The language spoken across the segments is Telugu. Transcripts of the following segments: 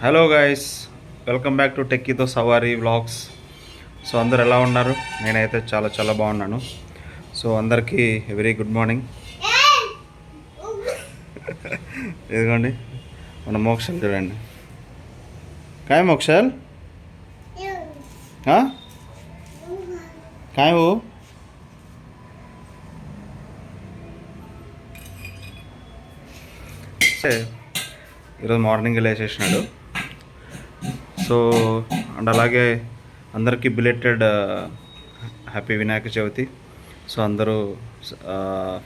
Hello guys welcome back to టెక్కీతో సవారీ వ్లాగ్స్ సో అందరు ఎలా ఉన్నారు? నేనైతే చాలా చాలా బాగున్నాను. సో అందరికీ వెరీ గుడ్ మార్నింగ్ ఇదిగోండి మన మోక్షల్ చూడండి. కాయ మోక్షల్? కాయవు సే, ఈరోజు మార్నింగ్ లేచేసినాడు. సో అండ్ అలాగే అందరికీ belated happy Vinayaka Chavithi. So అందరూ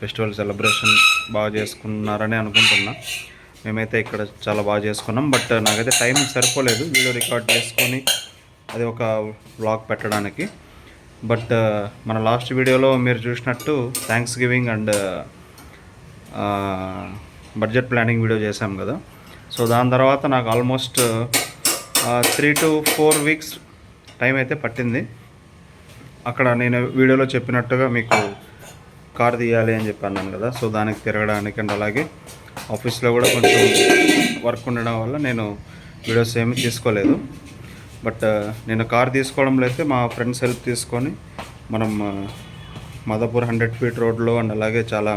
ఫెస్టివల్ సెలబ్రేషన్ బాగా చేసుకున్నారని అనుకుంటున్నా. మేమైతే ఇక్కడ చాలా బాగా చేసుకున్నాం. బట్ నాకైతే టైం సరిపోలేదు. వీడియో రికార్డ్ చేసుకొని అది ఒక వ్లాగ్ పెట్టడానికి. బట్ మన లాస్ట్ వీడియోలో మీరు చూసినట్టు thanks giving and budget planning video చేశాం కదా. సో దాని తర్వాత నాకు almost three to four weeks time అయితే పట్టింది. అక్కడ నేను వీడియోలో చెప్పినట్టుగా మీకు కార్ తీయాలి అని చెప్పి అన్నాను కదా. సో దానికి తిరగడానికి అండ్ అలాగే ఆఫీస్లో కూడా కొంచెం వర్క్ ఉండడం వల్ల నేను వీడియోస్ ఏమి తీసుకోలేదు. బట్ నేను కార్ తీసుకోవడంలో అయితే మా ఫ్రెండ్స్ హెల్ప్ తీసుకొని మనం మదపూర్ హండ్రెడ్ ఫీట్ రోడ్లో అండ్ అలాగే చాలా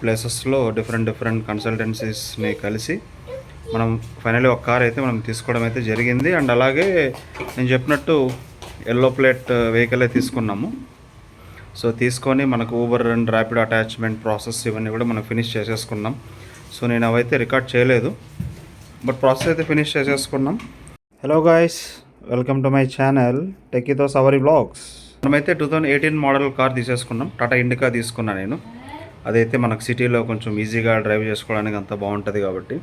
ప్లేసెస్లో డిఫరెంట్ డిఫరెంట్ కన్సల్టెన్సీస్ని కలిసి మనం ఫైనల్లీ ఒక కార్ అయితే మనం తీసుకోవడం అయితే జరిగింది. అండ్ అలాగే నేను చెప్పినట్టు ఎల్లో ప్లేట్ వెహికలే తీసుకున్నాము. సో తీసుకొని మనకు Uber and rapid attachment process ఇవన్నీ కూడా మనం ఫినిష్ చేసేసుకున్నాం. సో నేను అవైతే రికార్డ్ చేయలేదు. బట్ ప్రాసెస్ అయితే ఫినిష్ చేసేసుకున్నాం. Hello guys welcome to my channel టెక్కీతో సవరి vlogs మనమైతే two thousand eighteen model car తీసేసుకున్నాం. టాటా ఇండికా తీసుకున్నా నేను. అదైతే మనకు సిటీలో కొంచెం ఈజీగా డ్రైవ్ చేసుకోవడానికి అంత బాగుంటుంది కాబట్టి.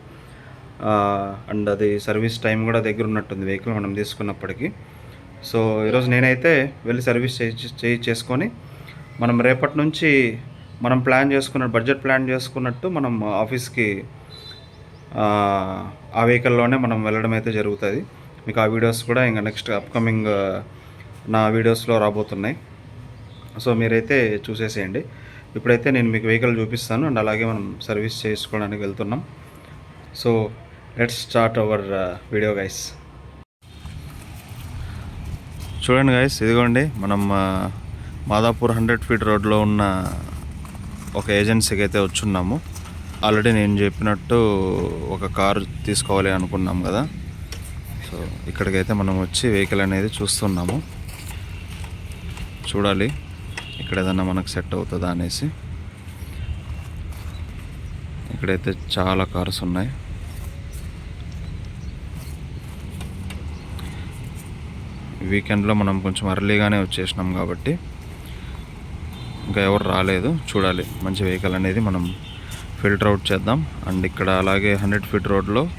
అండ్ అది సర్వీస్ టైం కూడా దగ్గర ఉన్నట్టుంది వెహికల్ మనం తీసుకున్నప్పటికీ. సో ఈరోజు నేనైతే వెళ్ళి సర్వీస్ చేయి చేయి చేసుకొని మనం రేపటి నుంచి మనం ప్లాన్ చేసుకున్న బడ్జెట్ ప్లాన్ చేసుకున్నట్టు మనం ఆఫీస్కి ఆ, ఆ వెహికల్లోనే మనం వెళ్ళడం అయితే జరుగుతుంది. మీకు ఆ వీడియోస్ కూడా ఇంకా నెక్స్ట్ అప్కమింగ్ నా వీడియోస్లో రాబోతున్నాయి. సో మీరైతే చూసేసేయండి. ఇప్పుడైతే నేను మీకు వెహికల్ చూపిస్తాను అండ్ అలాగే మనం సర్వీస్ చేసుకోవడానికి వెళ్తున్నాం. So let's start our video guys చూడండి గైస్ ఇదిగోండి మనం uh, మాదాపూర్ హండ్రెడ్ ఫీట్ రోడ్లో ఉన్న ఒక ఏజెన్సీకి అయితే వచ్చున్నాము. ఆల్రెడీ నేను చెప్పినట్టు ఒక కారు తీసుకోవాలి అనుకున్నాం కదా. సో ఇక్కడికైతే మనం వచ్చి వెహికల్ అనేది చూస్తున్నాము. చూడాలి ఇక్కడ ఏదన్నా మనకు సెట్ అవుతుందా అనేసి. ఇక్కడైతే చాలా కార్స్ ఉన్నాయి. వీకెండ్లో మనం కొంచెం అర్లీగానే వచ్చేసినాం కాబట్టి ఇంకా ఎవరు రాలేదు. చూడాలి మంచి వెహికల్ అనేది మనం ఫిల్టర్ అవుట్ చేద్దాం. అండ్ ఇక్కడ అలాగే హండ్రెడ్ ఫీట్ రోడ్లో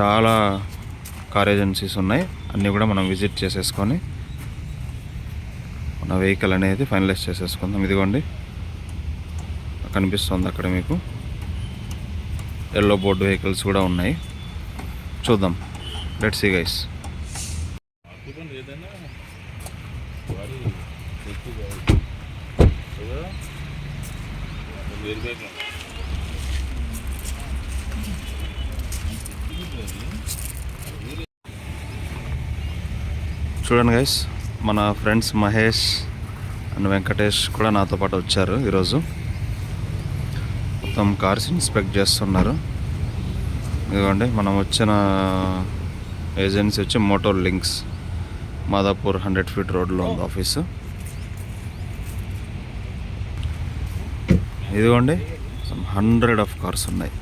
చాలా కార్ ఏజెన్సీస్ ఉన్నాయి. అన్నీ కూడా మనం విజిట్ చేసేసుకొని మన వెహికల్ అనేది ఫైనలైజ్ చేసేసుకుందాం. ఇదిగోండి. కనిపిస్తుంది అక్కడ మీకు. ఎల్లో బోర్డు వెహికల్స్ కూడా ఉన్నాయి. చూద్దాం. లెట్స్ సీ గైస్ చూడండి గైస్ మన ఫ్రెండ్స్ మహేష్ అండ్ వెంకటేష్ కూడా నాతో పాటు వచ్చారు ఈరోజు. మొత్తం కార్స్ ఇన్స్పెక్ట్ చేస్తున్నారు. ఇదిగోండి మనం వచ్చిన ఏజెన్సీ వచ్చి motor links Madhapur hundred feet రోడ్లో ఉంది ఆఫీసు. ఇదిగోండి హండ్రెడ్ ఆఫ్ కార్స్ ఉన్నాయి.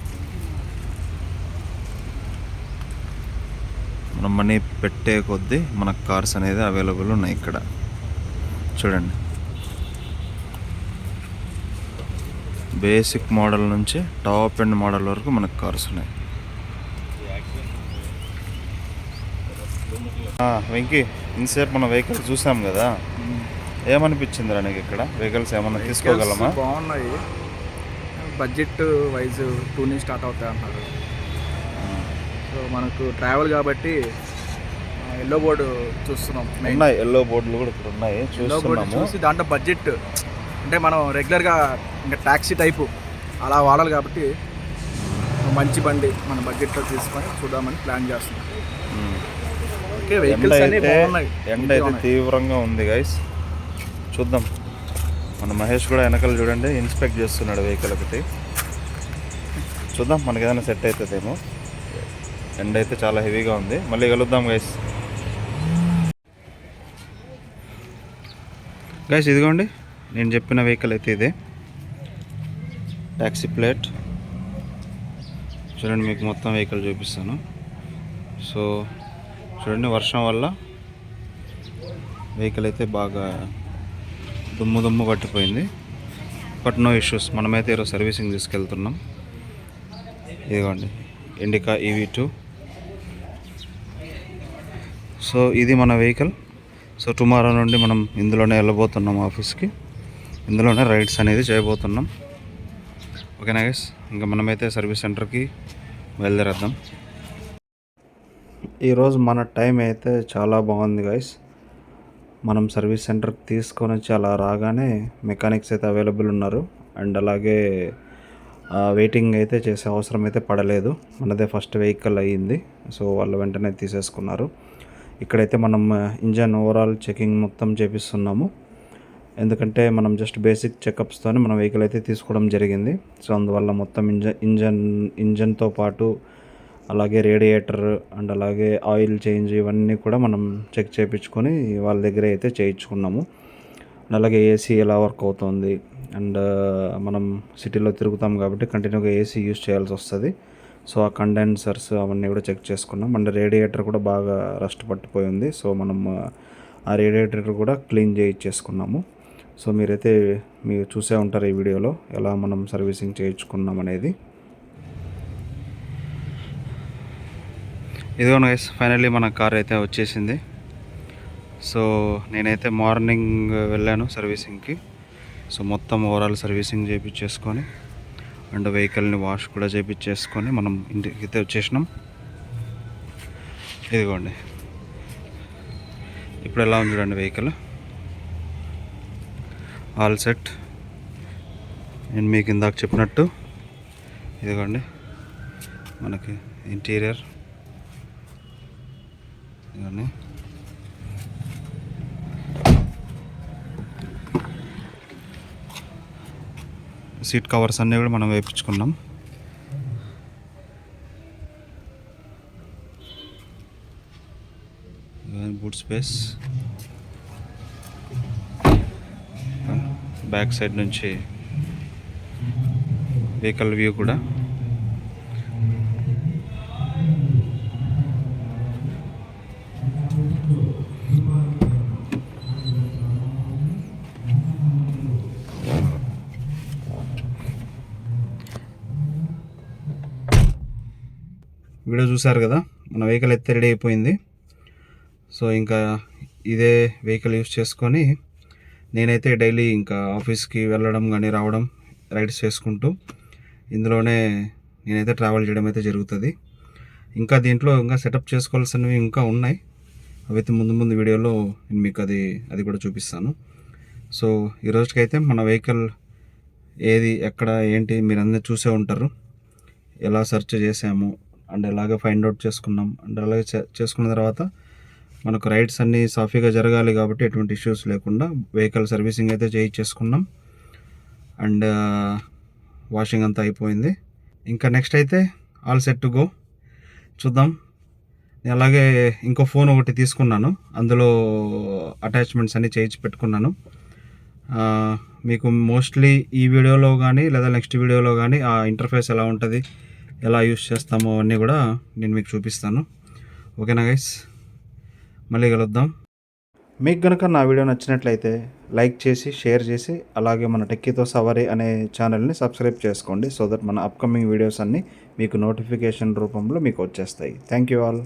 మనం మనీ పెట్టే కొద్దీ మన కార్స్ అనేది అవైలబుల్ ఉన్నాయి ఇక్కడ. చూడండి. బేసిక్ మోడల్ నుంచి టాప్ ఎండ్ మోడల్ వరకు మనకు కార్స్ ఉన్నాయి. వెంకీ. ఇంతసేపు మన వెహికల్ చూసాం కదా. ఏమనిపించిందిరా నీకు ఇక్కడ? వెహికల్స్ ఏమన్నా తీసుకోగలమా? బాగున్నాయి. బడ్జెట్ వైజ్ టూ నుంచి స్టార్ట్ అవుతాయి అన్నారు సో మనకు ట్రావెల్ కాబట్టి ఎల్లో బోర్డు చూస్తున్నాం. ఉన్నాయి ఎల్లో బోర్డులు కూడా ఇక్కడ ఉన్నాయి చూస్తున్నాము. చూసి దాంట్లో బడ్జెట్ అంటే మనం రెగ్యులర్గా ఇంకా ట్యాక్సీ టైపు అలా వాడాలి కాబట్టి మంచి బండి మన బడ్జెట్లో తీసుకొని చూద్దామని ప్లాన్ చేస్తున్నాం. ఎండ అయితే ఎండ అయితే తీవ్రంగా ఉంది గైస్ చూద్దాం. మన మహేష్ కూడా వెనకాల చూడండి ఇన్స్పెక్ట్ చేస్తున్నాడు వెహికల్ ఒకటి. చూద్దాం మనకి ఏదైనా సెట్ అవుతుందేమో. ఎండ అయితే చాలా హెవీగా ఉంది. మళ్ళీ కలుద్దాం గైస్ గైస్ ఇదిగోండి. నేను చెప్పిన వెహికల్ అయితే ఇదే. ట్యాక్సీ ప్లేట్ చూడండి మీకు మొత్తం వెహికల్ చూపిస్తాను. సో చూడండి వర్షం వల్ల వెహికల్ అయితే బాగా దుమ్ము దుమ్ము పట్టిపోయింది బట్ నో ఇష్యూస్ మనమైతే ఈరోజు సర్వీసింగ్ తీసుకెళ్తున్నాం. ఇదిగోండి ఇండికా ఈవీ టూ సో ఇది మన వెహికల్ సో టుమారో నుండి మనం ఇందులోనే వెళ్ళబోతున్నాం ఆఫీస్కి ఇందులోనే రైడ్స్ అనేది చేయబోతున్నాం. ఓకేనా గైస్ ఇంకా మనమైతే సర్వీస్ సెంటర్కి బయలుదేరేద్దాం. ఈరోజు మన టైం అయితే చాలా బాగుంది గైస్ మనం సర్వీస్ సెంటర్కి తీసుకొని వచ్చి అలా రాగానే మెకానిక్స్ అయితే అవైలబుల్ ఉన్నారు. అండ్ అలాగే వెయిటింగ్ అయితే చేసే అవసరం అయితే పడలేదు. మనదే ఫస్ట్ వెహికల్ అయ్యింది. సో వాళ్ళు వెంటనే తీసేసుకున్నారు. ఇక్కడైతే మనం ఇంజన్ ఓవరాల్ చెకింగ్ మొత్తం చేపిస్తున్నాము. ఎందుకంటే మనం జస్ట్ బేసిక్ చెకప్స్తోనే మన వెహికల్ అయితే తీసుకోవడం జరిగింది. సో అందువల్ల మొత్తం ఇంజన్ ఇంజన్ ఇంజన్తో పాటు అలాగే రేడియేటర్ అండ్ అలాగే ఆయిల్ చేంజ్ ఇవన్నీ కూడా మనం చెక్ చేయించుకొని వాళ్ళ దగ్గర అయితే చేయించుకున్నాము. అండ్ అలాగే ఏసీ ఎలా వర్క్ అవుతుంది అండ్ మనం సిటీలో తిరుగుతాం కాబట్టి కంటిన్యూగా ఏసీ యూస్ చేయాల్సి వస్తుంది. సో ఆ కండెన్సర్స్ అవన్నీ కూడా చెక్ చేసుకున్నాం. అండ్ రేడియేటర్ కూడా బాగా రస్ట్ పట్టిపోయింది. సో మనం ఆ రేడియేటర్ కూడా క్లీన్ చేయించేసుకున్నాము. సో మీరైతే మీరు చూసే ఉంటారు ఈ వీడియోలో ఎలా మనం సర్వీసింగ్ చేయించుకున్నాం అనేది. ఇదిగో గైస్ ఫైనల్లీ మన కార్ అయితే వచ్చేసింది. సో నేనైతే మార్నింగ్ వెళ్ళాను సర్వీసింగ్కి సో మొత్తం ఓవరాల్ సర్వీసింగ్ చేయించేసుకొని అండ్ వెహికల్ని వాష్ కూడా చేయించేసుకొని మనం ఇంటికి అయితే వచ్చేసినాం. ఇదిగోండి. ఇప్పుడు ఎలా ఉంది చూడండి వెహికల్ ఆల్ సెట్ నేను మీకు ఇందాక చెప్పినట్టు. ఇదిగోండి. మనకి ఇంటీరియర్ ఇవన్నీ. సీట్ కవర్స్ అన్నీ కూడా మనం వేయించుకున్నాం. Boot space. బ్యాక్ సైడ్ నుంచి వెహికల్ వ్యూ కూడా. వీడియో చూసారు కదా మన వెహికల్ అయితే రెడీ అయిపోయింది. సో ఇంకా ఇదే వెహికల్ యూస్ చేసుకొని నేనైతే డైలీ ఇంకా ఆఫీస్కి వెళ్ళడం కానీ రావడం రైడ్స్ చేసుకుంటూ ఇందులోనే నేనైతే ట్రావెల్ చేయడం అయితే జరుగుతుంది. ఇంకా దీంట్లో ఇంకా సెటప్ చేసుకోవాల్సినవి ఇంకా ఉన్నాయి. అవైతే ముందు ముందు వీడియోలో నేను మీకు అది అది కూడా చూపిస్తాను. సో ఈ రోజుకైతే మన వెహికల్ ఏది ఎక్కడ ఏంటి మీరు అందరూ చూసే ఉంటారు. ఎలా సెర్చ్ చేసాము అండ్ ఎలాగ ఫైండ్ అవుట్ చేసుకున్నాం. అండ్ అలాగే చేసుకున్న తర్వాత మనకు రైడ్స్ అన్నీ సాఫీగా జరగాలి కాబట్టి ఎటువంటి ఇష్యూస్ లేకుండా వెహికల్ సర్వీసింగ్ అయితే చేయించేసుకున్నాం అండ్ వాషింగ్ అంతా అయిపోయింది. ఇంకా నెక్స్ట్ అయితే ఆల్ సెట్ టు గో చూద్దాం. నేను అలాగే ఇంకో ఫోన్ ఒకటి తీసుకున్నాను. అందులో అటాచ్మెంట్స్ అన్నీ చేయించి పెట్టుకున్నాను. మీకు మోస్ట్లీ ఈ వీడియోలో కానీ లేదా నెక్స్ట్ వీడియోలో కానీ ఆ ఇంటర్ఫేస్ ఎలా ఉంటుంది ఎలా యూస్ చేస్తామో అవన్నీ కూడా నేను మీకు చూపిస్తాను. ఓకేనా గైస్ మళ్ళీ కలుద్దాం. మీకు కనుక నా వీడియో నచ్చినట్లయితే లైక్ చేసి షేర్ చేసి అలాగే మన టెక్కీతో సవారీ అనే ఛానల్ని సబ్స్క్రైబ్ చేసుకోండి సో దట్ మన అప్కమింగ్ వీడియోస్ అన్నీ మీకు నోటిఫికేషన్ రూపంలో మీకు వచ్చేస్తాయి. Thank you all